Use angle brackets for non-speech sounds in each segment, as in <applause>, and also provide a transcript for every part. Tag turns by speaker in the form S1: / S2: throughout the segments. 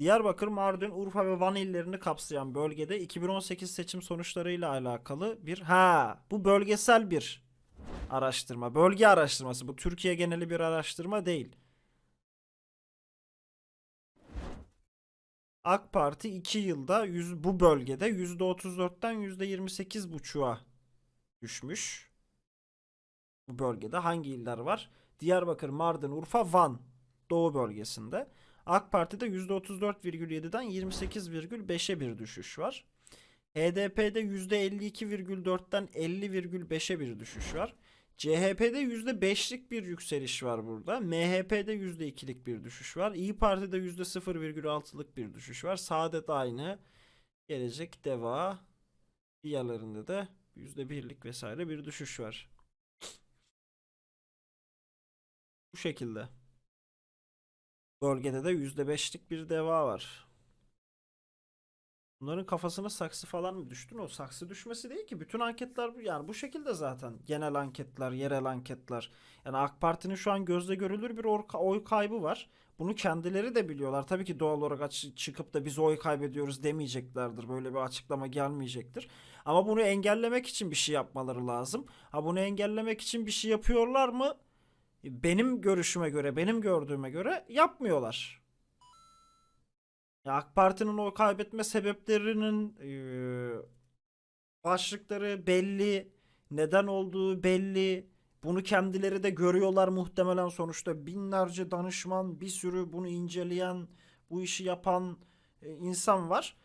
S1: Diyarbakır, Mardin, Urfa ve Van illerini kapsayan bölgede 2018 seçim sonuçlarıyla alakalı bir ha bu bölgesel bir araştırma. Bölge araştırması. Bu Türkiye geneli bir araştırma değil. AK Parti 2 yılda yüz, bu bölgede %34'ten %28,5'a düşmüş. Bu bölgede hangi iller var? Diyarbakır, Mardin, Urfa, Van Doğu bölgesinde. AK Parti'de %34,7'den 28,5'e bir düşüş var. HDP'de %52,4'ten 50,5'e bir düşüş var. CHP'de %5'lik bir yükseliş var burada. MHP'de %2'lik bir düşüş var. İyi Parti'de %0,6'lık bir düşüş var. Saadet aynı. Gelecek Deva. Diğerlerinde de %1'lik vesaire bir düşüş var. Bu şekilde. Bölgede de %5'lik bir deva var. Bunların kafasına saksı falan mı düştün? O saksı düşmesi değil ki. Bütün anketler yani bu şekilde zaten. Genel anketler, yerel anketler. Yani AK Parti'nin şu an gözle görülür bir oy kaybı var. Bunu kendileri de biliyorlar. Tabii ki doğal olarak çıkıp da biz oy kaybediyoruz demeyeceklerdir. Böyle bir açıklama gelmeyecektir. Ama bunu engellemek için bir şey yapmaları lazım. Ha bunu engellemek için bir şey yapıyorlar mı? Benim görüşüme göre, benim gördüğüme göre yapmıyorlar. Ya AK Parti'nin oy kaybetme sebeplerinin eee, başlıkları belli, neden olduğu belli. Bunu kendileri de görüyorlar muhtemelen sonuçta binlerce danışman, bir sürü bunu inceleyen, bu işi yapan e, insan var.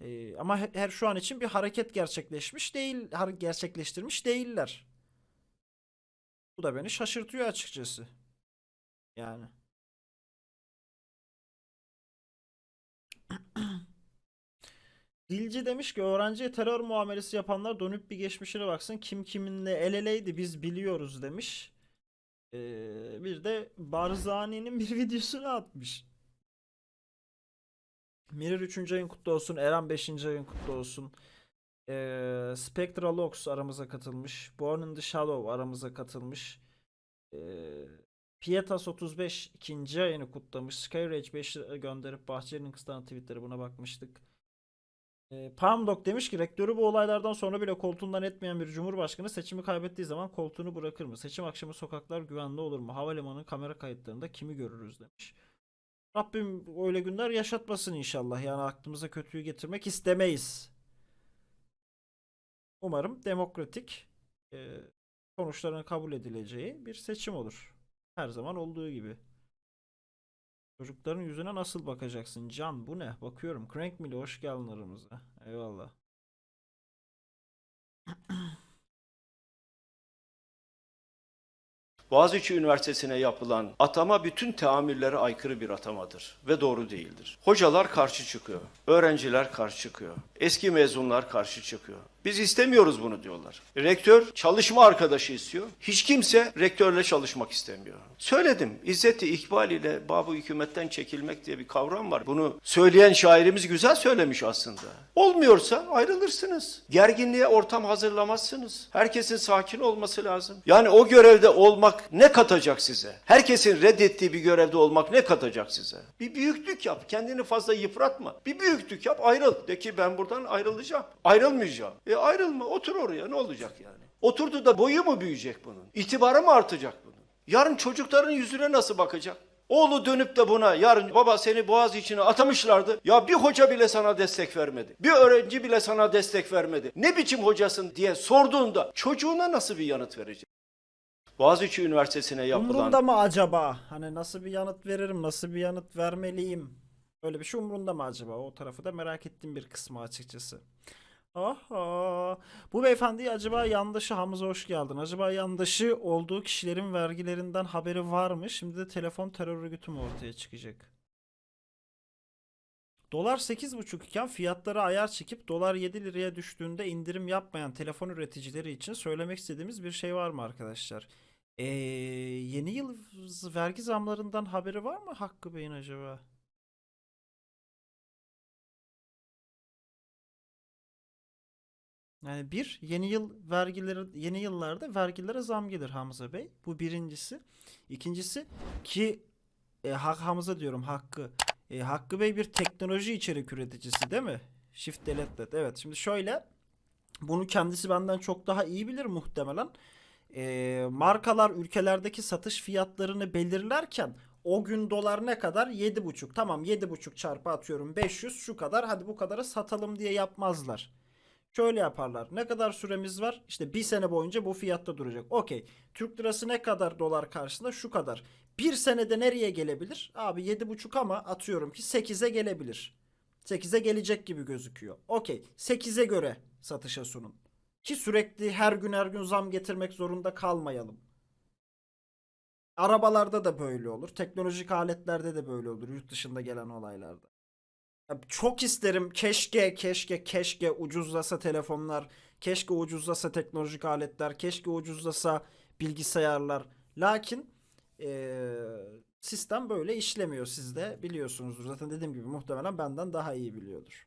S1: E, ama he- her şu an için bir hareket gerçekleşmiş değil, gerçekleştirmiş değiller. Bu da beni şaşırtıyor açıkçası. Yani. <clears throat> Dilci demiş ki öğrenciye terör muamelesi yapanlar dönüp bir geçmişine baksın. Kim kiminle el eleydi biz biliyoruz demiş. Ee, bir de Barzani'nin bir <laughs> videosunu atmış. Mirir 3. ayın kutlu olsun. Eren 5. ayın kutlu olsun. Ee, Spectra Lox aramıza katılmış. Born in the Shadow aramıza katılmış. Ee, Pietas 35 ikinci ayını kutlamış. Skyrage 5 lira gönderip Bahçeli'nin kıstan tweetleri buna bakmıştık. Ee, Palmdog demiş ki rektörü bu olaylardan sonra bile koltuğundan etmeyen bir cumhurbaşkanı seçimi kaybettiği zaman koltuğunu bırakır mı? Seçim akşamı sokaklar güvenli olur mu? Havalimanı kamera kayıtlarında kimi görürüz demiş. Rabbim öyle günler yaşatmasın inşallah. Yani aklımıza kötüyü getirmek istemeyiz. Umarım demokratik e, sonuçların kabul edileceği bir seçim olur. Her zaman olduğu gibi. Çocukların yüzüne nasıl bakacaksın? Can bu ne? Bakıyorum. Crank Mili hoş geldin aramıza. Eyvallah. <clears throat>
S2: Boğaziçi Üniversitesi'ne yapılan atama bütün teamüllere aykırı bir atamadır ve doğru değildir. Hocalar karşı çıkıyor, öğrenciler karşı çıkıyor, eski mezunlar karşı çıkıyor. Biz istemiyoruz bunu diyorlar. Rektör çalışma arkadaşı istiyor. Hiç kimse rektörle çalışmak istemiyor. Söyledim. İzzeti İkbal ile Babu hükümetten çekilmek diye bir kavram var. Bunu söyleyen şairimiz güzel söylemiş aslında. Olmuyorsa ayrılırsınız. Gerginliğe ortam hazırlamazsınız. Herkesin sakin olması lazım. Yani o görevde olmak ne katacak size? Herkesin reddettiği bir görevde olmak ne katacak size? Bir büyüklük yap. Kendini fazla yıpratma. Bir büyüklük yap ayrıl. De ki ben buradan ayrılacağım. Ayrılmayacağım. E ayrılma otur oraya ne olacak yani? Oturdu da boyu mu büyüyecek bunun? İtibarı mı artacak bunun? Yarın çocukların yüzüne nasıl bakacak? Oğlu dönüp de buna yarın baba seni boğaz içine atamışlardı. Ya bir hoca bile sana destek vermedi. Bir öğrenci bile sana destek vermedi. Ne biçim hocasın diye sorduğunda çocuğuna nasıl bir yanıt verecek? Boğaziçi Üniversitesi'ne yapılan
S1: Umrunda mı acaba? Hani nasıl bir yanıt veririm? Nasıl bir yanıt vermeliyim? Öyle bir şey umrunda mı acaba? O tarafı da merak ettiğim bir kısmı açıkçası. Aha. Bu beyefendi acaba yandaşı Hamza hoş geldin. Acaba yandaşı olduğu kişilerin vergilerinden haberi var mı? Şimdi de telefon terör örgütü mü ortaya çıkacak? Dolar 8,5 iken fiyatlara ayar çekip dolar 7 liraya düştüğünde indirim yapmayan telefon üreticileri için söylemek istediğimiz bir şey var mı arkadaşlar? Ee, yeni yıl vergi zamlarından haberi var mı Hakkı Bey'in acaba? Yani bir yeni yıl vergileri yeni yıllarda vergilere zam gelir Hamza Bey. Bu birincisi. İkincisi ki e, Hak Hamza diyorum Hakkı. E, Hakkı Bey bir teknoloji içerik üreticisi değil mi? Shift delete that. Evet şimdi şöyle bunu kendisi benden çok daha iyi bilir muhtemelen. E, markalar ülkelerdeki satış fiyatlarını belirlerken o gün dolar ne kadar? 7,5. Tamam 7,5 çarpı atıyorum 500 şu kadar hadi bu kadara satalım diye yapmazlar. Şöyle yaparlar. Ne kadar süremiz var? İşte bir sene boyunca bu fiyatta duracak. Okey. Türk lirası ne kadar dolar karşısında? Şu kadar. Bir senede nereye gelebilir? Abi 7,5 ama atıyorum ki 8'e gelebilir. 8'e gelecek gibi gözüküyor. Okey. 8'e göre satışa sunun. Ki sürekli her gün her gün zam getirmek zorunda kalmayalım. Arabalarda da böyle olur. Teknolojik aletlerde de böyle olur. Yurt dışında gelen olaylarda. Çok isterim keşke keşke keşke ucuzlasa telefonlar, keşke ucuzlasa teknolojik aletler, keşke ucuzlasa bilgisayarlar. Lakin eee, sistem böyle işlemiyor sizde biliyorsunuzdur. Zaten dediğim gibi muhtemelen benden daha iyi biliyordur.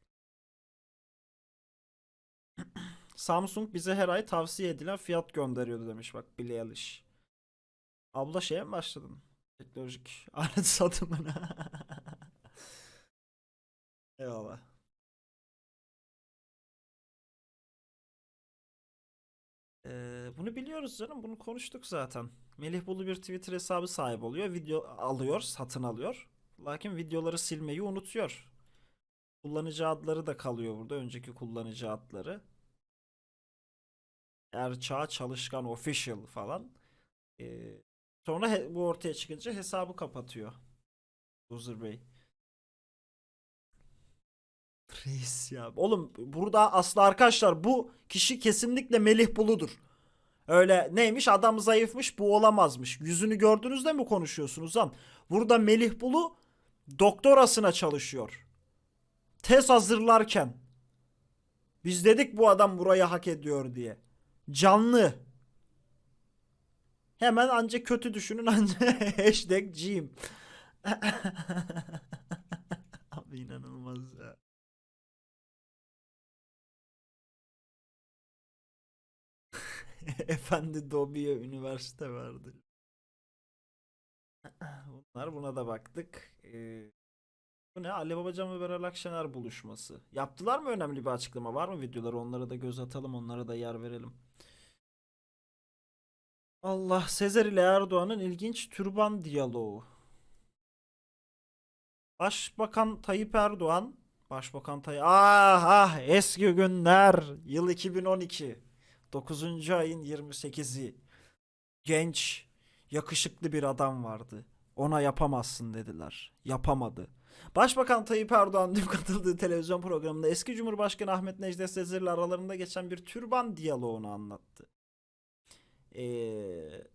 S1: <clears throat> Samsung bize her ay tavsiye edilen fiyat gönderiyordu demiş bak Billie Eilish. Abla şeye mi başladın? Teknolojik <laughs> alet satımına. Eyvallah. Ee, bunu biliyoruz canım. Bunu konuştuk zaten. Melih Bulu bir Twitter hesabı sahibi oluyor. Video alıyor, satın alıyor. Lakin videoları silmeyi unutuyor. Kullanıcı adları da kalıyor burada. Önceki kullanıcı adları. Erçağ Çalışkan Official falan. Ee, sonra bu ortaya çıkınca hesabı kapatıyor. Uzer Bey. Reis ya. Oğlum burada aslı arkadaşlar bu kişi kesinlikle Melih Bulu'dur. Öyle neymiş adam zayıfmış bu olamazmış. Yüzünü gördüğünüzde mi konuşuyorsunuz lan? Burada Melih Bulu doktorasına çalışıyor. Tez hazırlarken. Biz dedik bu adam burayı hak ediyor diye. Canlı. Hemen anca kötü düşünün anca <laughs> hashtag G'yim. <laughs> Abi inanılmaz ya. <laughs> Efendi Dobby'ye üniversite verdi. <clears throat> Bunlar buna da baktık. Ee, bu ne? Ali Babacan ve Beral Akşener buluşması. Yaptılar mı önemli bir açıklama? Var mı videoları? Onlara da göz atalım. Onlara da yer verelim. Allah Sezer ile Erdoğan'ın ilginç türban diyaloğu. Başbakan Tayyip Erdoğan Başbakan Tayyip Ah ah eski günler yıl 2012 9. ayın 28'i genç yakışıklı bir adam vardı. Ona yapamazsın dediler. Yapamadı. Başbakan Tayyip Erdoğan dün <laughs> katıldığı televizyon programında eski Cumhurbaşkanı Ahmet Necdet Sezer ile aralarında geçen bir türban diyaloğunu anlattı. Ee,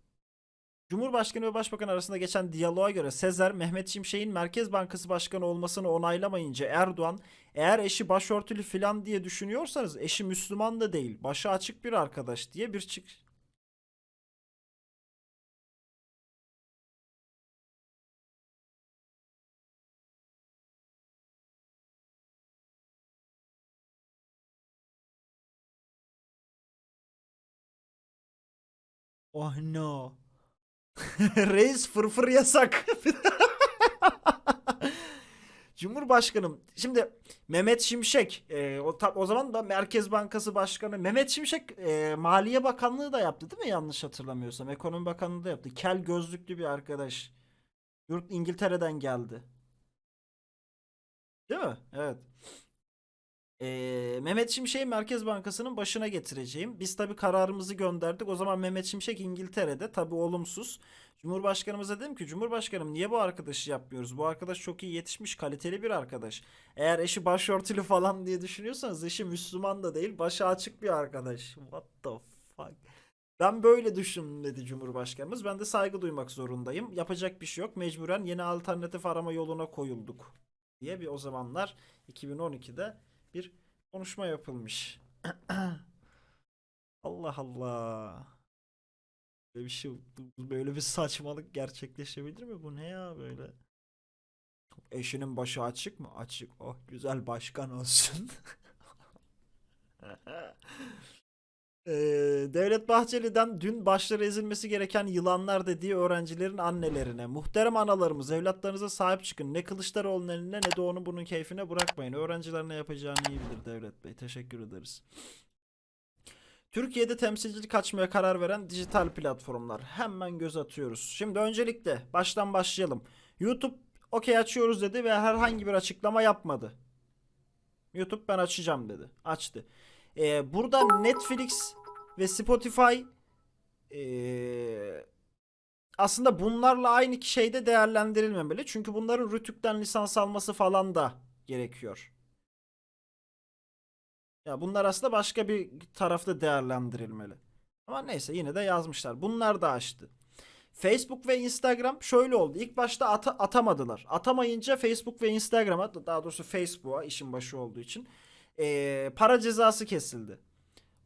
S1: Cumhurbaşkanı ve Başbakan arasında geçen diyaloğa göre Sezer, Mehmet Şimşek'in Merkez Bankası Başkanı olmasını onaylamayınca Erdoğan, eğer eşi başörtülü filan diye düşünüyorsanız eşi Müslüman da değil, başı açık bir arkadaş diye bir çık... Oh no. <laughs> Reis fırfır yasak. <laughs> Cumhurbaşkanım şimdi Mehmet Şimşek e, o, o zaman da Merkez Bankası Başkanı Mehmet Şimşek e, Maliye Bakanlığı da yaptı değil mi? Yanlış hatırlamıyorsam. Ekonomi Bakanlığı da yaptı. Kel gözlüklü bir arkadaş. Yurt İngiltere'den geldi. Değil mi? Evet e, Mehmet Şimşek'i Merkez Bankası'nın başına getireceğim biz tabi kararımızı gönderdik o zaman Mehmet Şimşek İngiltere'de tabi olumsuz Cumhurbaşkanımıza dedim ki Cumhurbaşkanım niye bu arkadaşı yapmıyoruz? Bu arkadaş çok iyi yetişmiş, kaliteli bir arkadaş. Eğer eşi başörtülü <laughs> falan diye düşünüyorsanız eşi Müslüman da değil, başı açık bir arkadaş. What the fuck? Ben böyle düşündüm dedi Cumhurbaşkanımız. Ben de saygı duymak zorundayım. Yapacak bir şey yok. Mecburen yeni alternatif arama yoluna koyulduk. Diye bir o zamanlar 2012'de bir konuşma yapılmış. <clears throat> Allah Allah. Böyle bir şey böyle bir saçmalık gerçekleşebilir mi? Bu ne ya böyle? Eşinin başı açık mı? Açık. Oh güzel başkan olsun. <laughs> Devlet Bahçeli'den dün başları ezilmesi gereken yılanlar dediği öğrencilerin annelerine. Muhterem analarımız evlatlarınıza sahip çıkın. Ne Kılıçdaroğlu'nun eline ne de onun bunun keyfine bırakmayın. Öğrenciler ne yapacağını iyi bilir Devlet Bey. Teşekkür ederiz. Türkiye'de temsilcilik açmaya karar veren dijital platformlar. Hemen göz atıyoruz. Şimdi öncelikle baştan başlayalım. YouTube okey açıyoruz dedi ve herhangi bir açıklama yapmadı. YouTube ben açacağım dedi. Açtı. Ee, burada Netflix ve Spotify ee, aslında bunlarla aynı şeyde değerlendirilmemeli. Çünkü bunların Rütük'ten lisans alması falan da gerekiyor. Ya bunlar aslında başka bir tarafta değerlendirilmeli. Ama neyse yine de yazmışlar. Bunlar da açtı. Facebook ve Instagram şöyle oldu. İlk başta ata- atamadılar. Atamayınca Facebook ve Instagram'a daha doğrusu Facebook'a işin başı olduğu için eee, para cezası kesildi.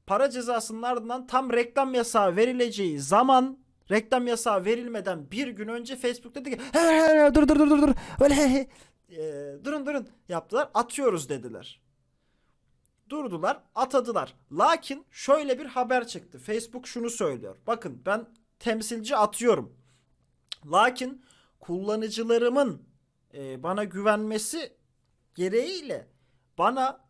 S1: Para cezasının ardından tam reklam yasağı verileceği zaman reklam yasağı verilmeden bir gün önce Facebook dedi ki "He, dur dur dur dur dur öyle he, he." Eee, durun durun yaptılar atıyoruz dediler. Durdular atadılar. Lakin şöyle bir haber çıktı. Facebook şunu söylüyor. Bakın ben temsilci atıyorum. Lakin kullanıcılarımın e, bana güvenmesi gereğiyle bana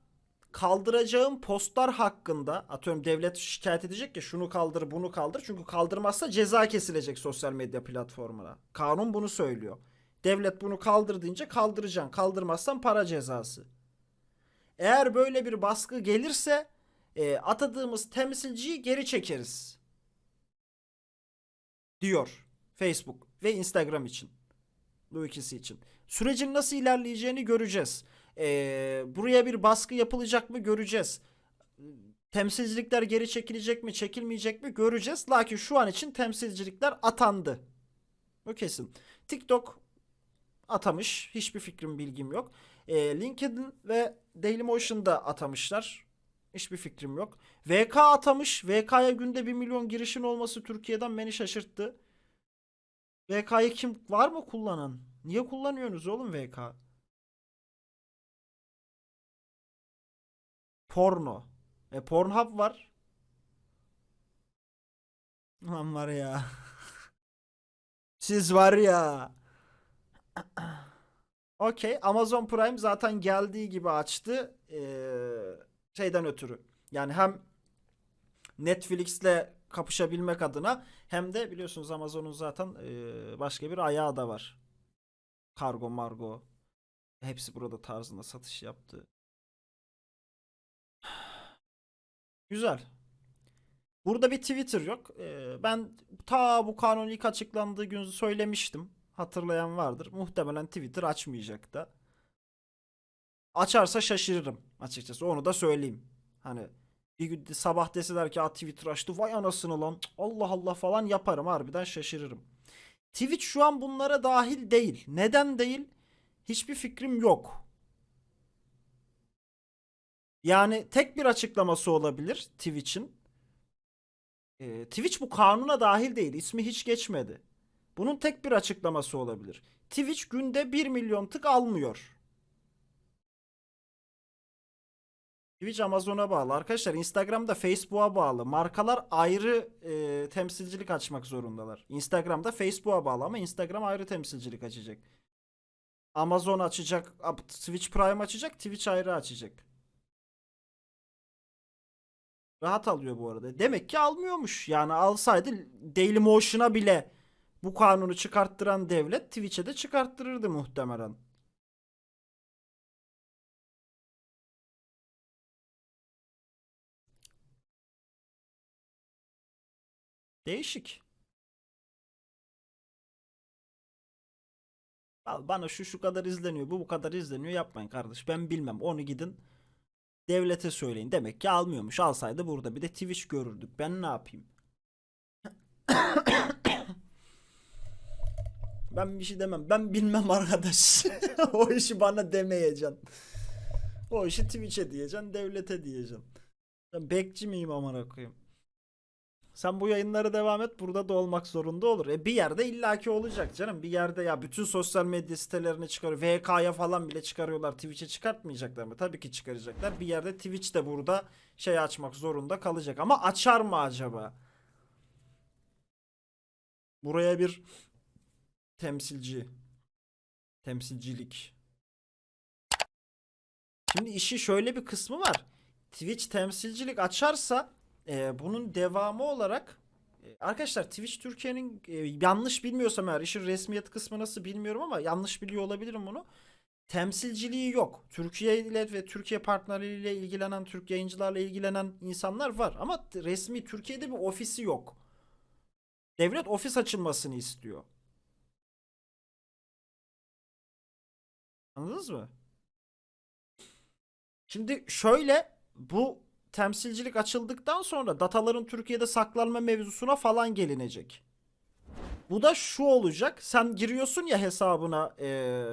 S1: kaldıracağım postlar hakkında atıyorum devlet şikayet edecek ya şunu kaldır bunu kaldır. Çünkü kaldırmazsa ceza kesilecek sosyal medya platformuna. Kanun bunu söylüyor. Devlet bunu kaldır deyince kaldıracaksın. Kaldırmazsan para cezası. Eğer böyle bir baskı gelirse e, atadığımız temsilciyi geri çekeriz. Diyor Facebook ve Instagram için. Bu ikisi için. Sürecin nasıl ilerleyeceğini göreceğiz. E, buraya bir baskı yapılacak mı göreceğiz. Temsilcilikler geri çekilecek mi çekilmeyecek mi göreceğiz. Lakin şu an için temsilcilikler atandı. Bu kesin. TikTok atamış. Hiçbir fikrim bilgim yok. E, LinkedIn ve Dailymotion'da atamışlar. Hiçbir fikrim yok. VK atamış. VK'ya günde 1 milyon girişin olması Türkiye'den beni şaşırttı. VK'yı kim var mı kullanan? Niye kullanıyorsunuz oğlum VK? Porno. E Pornhub var. Lan var ya. <laughs> Siz var ya. <clears throat> Okey. Amazon Prime zaten geldiği gibi açtı. Ee, şeyden ötürü. Yani hem Netflix'le kapışabilmek adına hem de biliyorsunuz Amazon'un zaten ee, başka bir ayağı da var. Kargo margo. Hepsi burada tarzında satış yaptı. Güzel. Burada bir Twitter yok. Ee, ben ta bu kanun ilk açıklandığı gün söylemiştim. Hatırlayan vardır. Muhtemelen Twitter açmayacak da. Açarsa şaşırırım açıkçası. Onu da söyleyeyim. Hani bir gün sabah deseler ki "Aa, Twitter açtı vay anasını lan Allah Allah falan yaparım harbiden şaşırırım. Twitch şu an bunlara dahil değil. Neden değil? Hiçbir fikrim yok. Yani tek bir açıklaması olabilir Twitch'in. Ee, Twitch bu kanuna dahil değil. İsmi hiç geçmedi. Bunun tek bir açıklaması olabilir. Twitch günde 1 milyon tık almıyor. Twitch Amazon'a bağlı. Arkadaşlar Instagram'da Facebook'a bağlı. Markalar ayrı e, temsilcilik açmak zorundalar. Instagram'da Facebook'a bağlı ama Instagram ayrı temsilcilik açacak. Amazon açacak, Twitch Prime açacak, Twitch ayrı açacak. Rahat alıyor bu arada. Demek ki almıyormuş. Yani alsaydı Dailymotion'a bile bu kanunu çıkarttıran devlet Twitch'e de çıkarttırırdı muhtemelen. Değişik. Al bana şu şu kadar izleniyor, bu bu kadar izleniyor yapmayın kardeş. Ben bilmem. Onu gidin devlete söyleyin. Demek ki almıyormuş. Alsaydı burada bir de Twitch görürdük. Ben ne yapayım? <coughs> Ben bir şey demem. Ben bilmem arkadaş. <laughs> o işi bana demeyeceksin. O işi Twitch'e diyeceksin, devlete diyeceksin. Ben bekçi miyim amına koyayım? Sen bu yayınlara devam et. Burada da olmak zorunda olur. E bir yerde illaki olacak canım. Bir yerde ya bütün sosyal medya sitelerini çıkarıyor. VK'ya falan bile çıkarıyorlar. Twitch'e çıkartmayacaklar mı? Tabii ki çıkaracaklar. Bir yerde Twitch de burada şey açmak zorunda kalacak. Ama açar mı acaba? Buraya bir temsilci. Temsilcilik. Şimdi işi şöyle bir kısmı var. Twitch temsilcilik açarsa e, bunun devamı olarak e, arkadaşlar Twitch Türkiye'nin e, yanlış bilmiyorsam eğer işin resmiyet kısmı nasıl bilmiyorum ama yanlış biliyor olabilirim bunu. Temsilciliği yok. Türkiye ile ve Türkiye partnerleriyle ilgilenen, Türk yayıncılarla ilgilenen insanlar var ama resmi Türkiye'de bir ofisi yok. Devlet ofis açılmasını istiyor. Anladınız mı? Şimdi şöyle bu temsilcilik açıldıktan sonra dataların Türkiye'de saklanma mevzusuna falan gelinecek. Bu da şu olacak. Sen giriyorsun ya hesabına eee,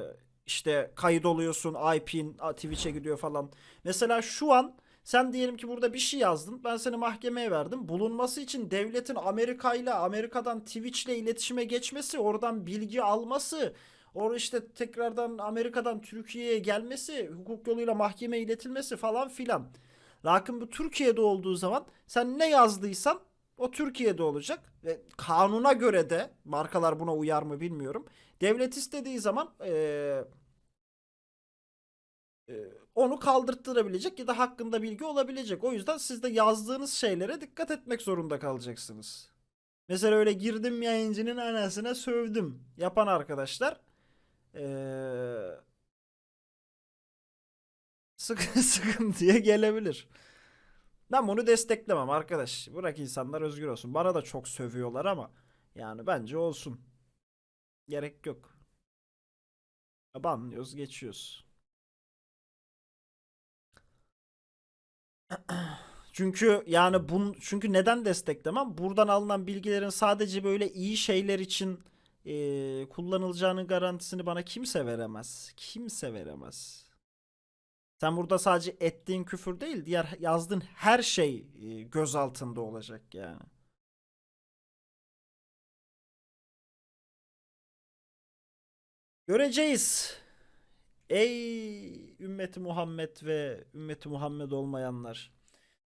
S1: işte kayıt oluyorsun. IP'in Twitch'e gidiyor falan. Mesela şu an sen diyelim ki burada bir şey yazdın. Ben seni mahkemeye verdim. Bulunması için devletin Amerika ile Amerika'dan Twitch'le iletişime geçmesi, oradan bilgi alması, Or işte tekrardan Amerika'dan Türkiye'ye gelmesi, hukuk yoluyla mahkemeye iletilmesi falan filan. Lakin bu Türkiye'de olduğu zaman sen ne yazdıysan o Türkiye'de olacak ve kanuna göre de markalar buna uyar mı bilmiyorum. Devlet istediği zaman eee, onu kaldırttırabilecek ya da hakkında bilgi olabilecek. O yüzden siz de yazdığınız şeylere dikkat etmek zorunda kalacaksınız. Mesela öyle girdim yayıncının anasına sövdüm yapan arkadaşlar eee sık <laughs> sıkıntıya gelebilir. Ben bunu desteklemem arkadaş. Bırak insanlar özgür olsun. Bana da çok sövüyorlar ama yani bence olsun. Gerek yok. Banlıyoruz, geçiyoruz. <clears throat> Çünkü yani bun çünkü neden desteklemem? Buradan alınan bilgilerin sadece böyle iyi şeyler için eee, kullanılacağının garantisini bana kimse veremez. Kimse veremez. Sen burada sadece ettiğin küfür değil, diğer yazdığın her şey e, göz altında olacak yani. Göreceğiz. Ey ümmeti Muhammed ve ümmeti Muhammed olmayanlar.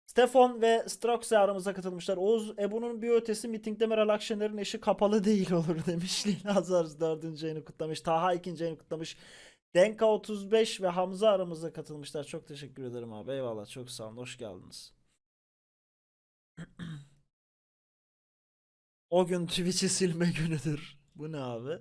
S1: Stefan ve Stroxe aramıza katılmışlar. Oğuz Ebu'nun bir ötesi mitingde Meral Akşener'in eşi kapalı değil olur <laughs> demiş. Lina Azar 4. ayını kutlamış. Taha 2. ayını kutlamış. Denka 35 ve Hamza aramıza katılmışlar. Çok teşekkür ederim abi. Eyvallah. Çok sağ olun. Hoş geldiniz. <clears throat> O gün Twitch'i silme günüdür. Bu ne abi?